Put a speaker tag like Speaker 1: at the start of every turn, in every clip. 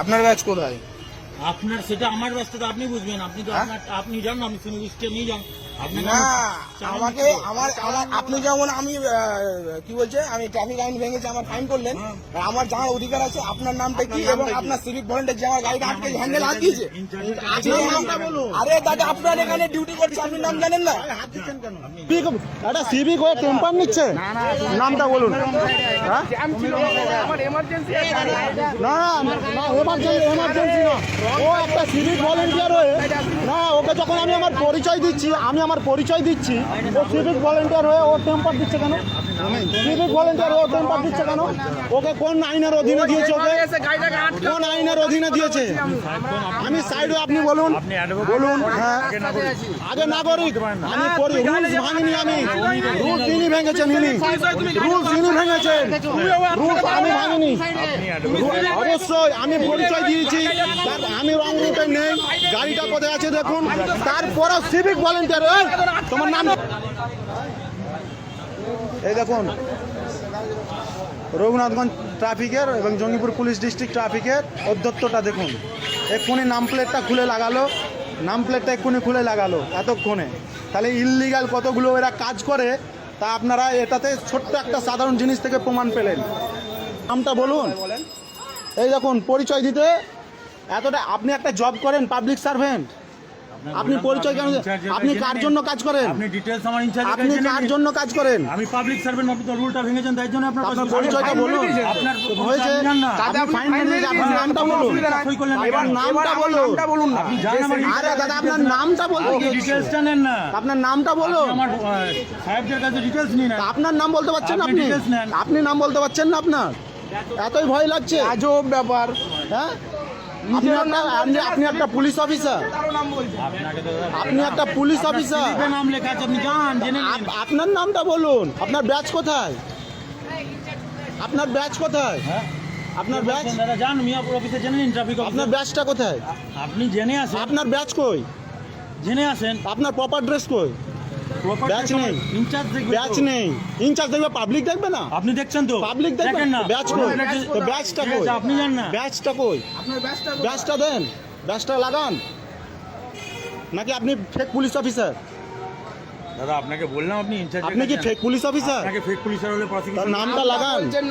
Speaker 1: আপনার ব্যাচ কোথায়?
Speaker 2: আপনার সেটা আমার ব্যস্ততা আপনি বুঝবেন আপনি তো
Speaker 1: হ্যাঁ?
Speaker 2: আপনার আপনি যান আমি শুনে লিস্টে নিয়ে যান
Speaker 1: না আমাকে আমার আমার আপনি যেমন আমি কি বলছে আমি ট্রাফিক আইন ভেঙেছি আমার ফাইন করলেন
Speaker 2: হ্যাঁ।
Speaker 1: আমার জানার অধিকার আছে আপনার নামটা কি এবং আপনার সিভিক ভলেন্টিয়ার যে আমার গাড়িটা আটকে হ্যান্ডেল হাত দিয়েছে বলুন আরে দাদা আপনার এখানে ডিউটি করছে আপনি নাম জানেন না
Speaker 3: সিভিক একটা সিভিক হয়ে টেম্পার নিচ্ছে নামটা বলুন হ্যাঁ? না না না এমার্জেন্সি এমার্জেন্সি না ও একটা সিভিক ভলেন্টিয়ার হয়ে, না, ওকে যখন আমি আমার পরিচয় দিচ্ছি, আমি আমার পরিচয় দিচ্ছি, ও সিভিক ভলেন্টিয়ার হয়ে ও টেম্পার দিচ্ছে কেন? সিভিক ভলেন্টিয়ার ও টেম্পার দিচ্ছে কেন? ওকে কোন আইনের অধীনে দিয়েছে ওকে? কোন আইনের অধীনে দিয়েছে? আমি সাইডে আপনি বলুন। বলুন হ্যাঁ। আগে নাগরিক। আমি করি। রুলস ভাঙিনি আমি। রুলস তিনি ভেঙেছেন ইনি। রুলস ইনি ভেঙেছেন রুলস আমি ভাঙিনি। অবশ্যই আমি পরিচয় দিয়েছি। আমি রং রুটে নেই। গাড়িটা কোথায় আছে দেখুন। তারপরে সিভিক ভলেন্টিয়ার তোমার নাম? এই দেখুন, রঘুনাথগঞ্জ ট্রাফিকের এবং জঙ্গিপুর পুলিশ ডিস্ট্রিক্ট ট্রাফিকের অধ্যক্ষটা দেখুন। এক্ষুনি নাম প্লেটটা খুলে লাগালো, নাম প্লেটটা এক্ষুনি খুলে লাগালো, এতক্ষণে। তাহলে ইললিগাল কতগুলো এরা কাজ করে, তা আপনারা এটাতে ছোট্ট একটা সাধারণ জিনিস থেকে প্রমাণ পেলেন। নামটা বলুন। এই দেখুন, পরিচয় দিতে এতটা আপনি একটা জব করেন পাবলিক সার্ভেন্ট আপনি পরিচয় কেন আপনি কার জন্য কাজ করেন?
Speaker 2: আপনি ডিটেলস আমার ইনচার্জ
Speaker 3: আপনি কার জন্য কাজ করেন?
Speaker 2: আমি পাবলিক সার্ভেন্ট আপনি তো রুলটা ভেঙেছেন তাই জন্য আপনার
Speaker 3: আপনার
Speaker 2: কাছে-
Speaker 3: পরিচয়টা বলুন।
Speaker 2: আপনার
Speaker 3: হয়েছে আপনি ফাইন মেরে আপনার নামটা বলুন।
Speaker 2: সই করলেন
Speaker 3: এবার নামটা বলুন
Speaker 1: নামটা বলুন। না
Speaker 2: আপনি জান আমার
Speaker 3: আরে দাদা আপনার নামটা বলতে
Speaker 2: আপনি ডিটেলসটা নেন না।
Speaker 3: আপনার নামটা বলুন।
Speaker 2: আমার সাহেবদের কাছে ডিটেলস নিন।
Speaker 3: আপনার নাম বলতে পারছেন না
Speaker 2: আপনি।
Speaker 3: আপনি নাম বলতে পারছেন না আপনার? এতই ভয় লাগছে।
Speaker 1: আজব ব্যাপার।
Speaker 3: হ্যাঁ? আপনি একটা আপনি- আপনি একটা পুলিশ অফিসার। আপনি একটা পুলিশ অফিসার।
Speaker 2: নাম লেখা আছে আপনি জেনে
Speaker 3: আপনার নামটা বলুন। আপনার ব্যাচ কোথায়? আপনার ব্যাচ কোথায়?
Speaker 2: হ্যাঁ?
Speaker 3: আপনার ব্যাচ
Speaker 2: দাদা যান মিয়াপুর অফিসে জেনে নিন ট্রাফিক
Speaker 3: আপনার ব্যাচটা কোথায়?
Speaker 2: আপনি জেনে আসেন
Speaker 3: আপনার ব্যাচ কই?
Speaker 2: জেনে আসেন
Speaker 3: আপনার প্রপার ড্রেস কই? ব্যাচ নেই।
Speaker 2: ইনচার্জ দেখবে
Speaker 3: ব্যাচ নেই। ইনচার্জ দেখবে পাবলিক দেখবে না?
Speaker 2: আপনি দেখছেন তো?
Speaker 3: পাবলিক দেখবে।
Speaker 2: না।
Speaker 3: ব্যাচ কই? তো ব্যাচটা কই?
Speaker 2: আপনি জান না।
Speaker 3: ব্যাচটা কই?
Speaker 1: আপনার ব্যাচটা
Speaker 3: ব্যাচটা দেন। ব্যাচটা লাগান। নাকি আপনি ফেক পুলিশ অফিসার
Speaker 2: দাদা আপনাকে বললাম আপনি ইনচার্জ
Speaker 3: আপনি কি ফেক পুলিশ অফিসার
Speaker 2: আপনাকে ফেক পুলিশের হলে
Speaker 3: তার
Speaker 2: প্রসিকিউশন
Speaker 3: নামটা লাগান। তার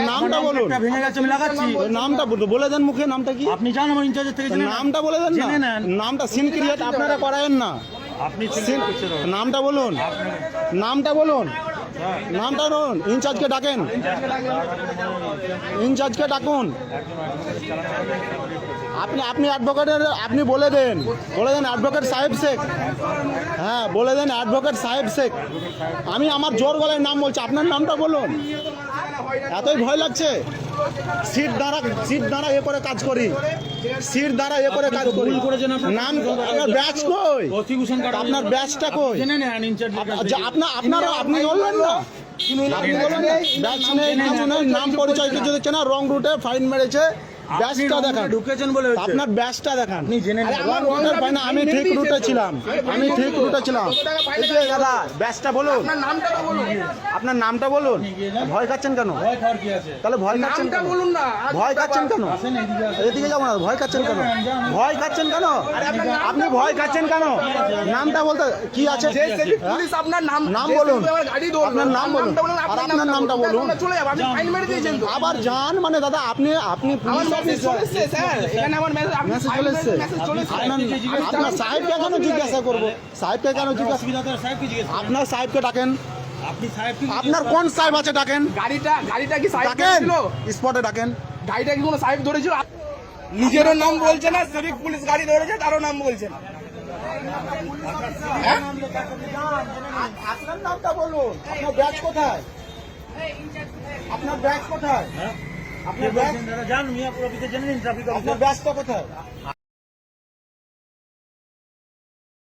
Speaker 3: নামটা বলুন।
Speaker 2: ভেঙে গেছে আমি লাগাচ্ছি।
Speaker 3: নামটা বল- বলে দেন মুখে নামটা কি?
Speaker 2: আপনি জান আমার ইনচার্জের থেকে।
Speaker 3: নামটা বলে দেন না। নামটা সিন ক্রিয়েট আপনারা করায়েন না।
Speaker 2: আপনি
Speaker 3: নামটা বলুন। নামটা বলুন। নামটা বলুন। ইনচার্জকে ডাকেন। ইনচার্জকে ডাকুন। আপনি আপনি অ্যাডভোকেটের আপনি বলে দেন। বলে দেন অ্যাডভোকেট সাহেব শেখ। হ্যাঁ বলে দেন অ্যাডভোকেট সাহেব শেখ। আমি আমার জোর গলায় নাম বলছি। আপনার নামটা বলুন। এতই ভয় লাগছে? সিট দ্বারা সিট দ্বারা এ করে কাজ করি। সিট দ্বারা এ করে কাজ করি। নাম আপনার ব্যাচ কই? আপনার ব্যাচটা কই? আপনার আপনারা আপনি বললেন না আপনি বললেন না। ব্যাচ নেই কিছু নেই নাম পরিচয় কিছু দিচ্ছে না রং রুটে ফাইন মেরেছে। ব্যাচটা দেখান।
Speaker 2: ঢুকেছেন বলে
Speaker 3: আপনার দেখান।
Speaker 2: আপনি জেনে
Speaker 3: আমি ঠিক রুটে ছিলাম। আমি ঠিক রুটে ছিলাম। এই যে দাদা ব্যাচটা বলুন।
Speaker 1: আপনার নামটা বলুন।
Speaker 3: আপনার নামটা বলুন। ভয় খাচ্ছেন কেন?
Speaker 2: ভয় খাওয়ার কি আছে?
Speaker 3: তাহলে ভয় খাচ্ছেন কেন?
Speaker 1: বলুন না।
Speaker 3: ভয় খাচ্ছেন কেন?
Speaker 2: এদিকে
Speaker 3: যাব না ভয় খাচ্ছেন কেন? ভয় খাচ্ছেন কেন? আপনি ভয় খাচ্ছেন কেন? নামটা বলতে কি আছে?
Speaker 1: যে
Speaker 3: হ্যাঁ?
Speaker 1: পুলিশ আপনার নাম
Speaker 3: নাম বলুন। আপনার নাম বলুন। আপনার নামটা বলুন।
Speaker 1: চলে যাব আপনি ফাইন মেরে দিয়েছেন
Speaker 3: আবার যান মানে দাদা আপনি আপনি পুলিশ
Speaker 1: মেসেজ স্যার। এখানে আমার মেসেজ
Speaker 3: মেসেজ আপনার সাহেবকে কেন জিজ্ঞাসা করব? সাহেবকে কেন জিজ্ঞাসা
Speaker 2: সাহেবকে জিজ্ঞেস
Speaker 3: আপনার সাহেবকে ডাকেন। আপনার কোন সাহেব আছে ডাকেন?
Speaker 1: গাড়িটা গাড়িটা কি
Speaker 3: ডাকেন। স্পটে ডাকেন।
Speaker 1: গাড়িটা কি কোনো সাইড ধরেছিল? নিজেরও নাম বলছে না সিভিক পুলিশ গাড়ি ধরেছে তারও নাম বলছে না। হ্যাঁ?
Speaker 3: আপনার নামটা বলুন। আপনার ব্যাচ কোথায়? আপনার ব্যাচ কোথায়?
Speaker 2: হ্যাঁ?
Speaker 3: আপনার
Speaker 2: জেনে নিন ট্রাফিক
Speaker 3: ব্যাচটা কোথায়?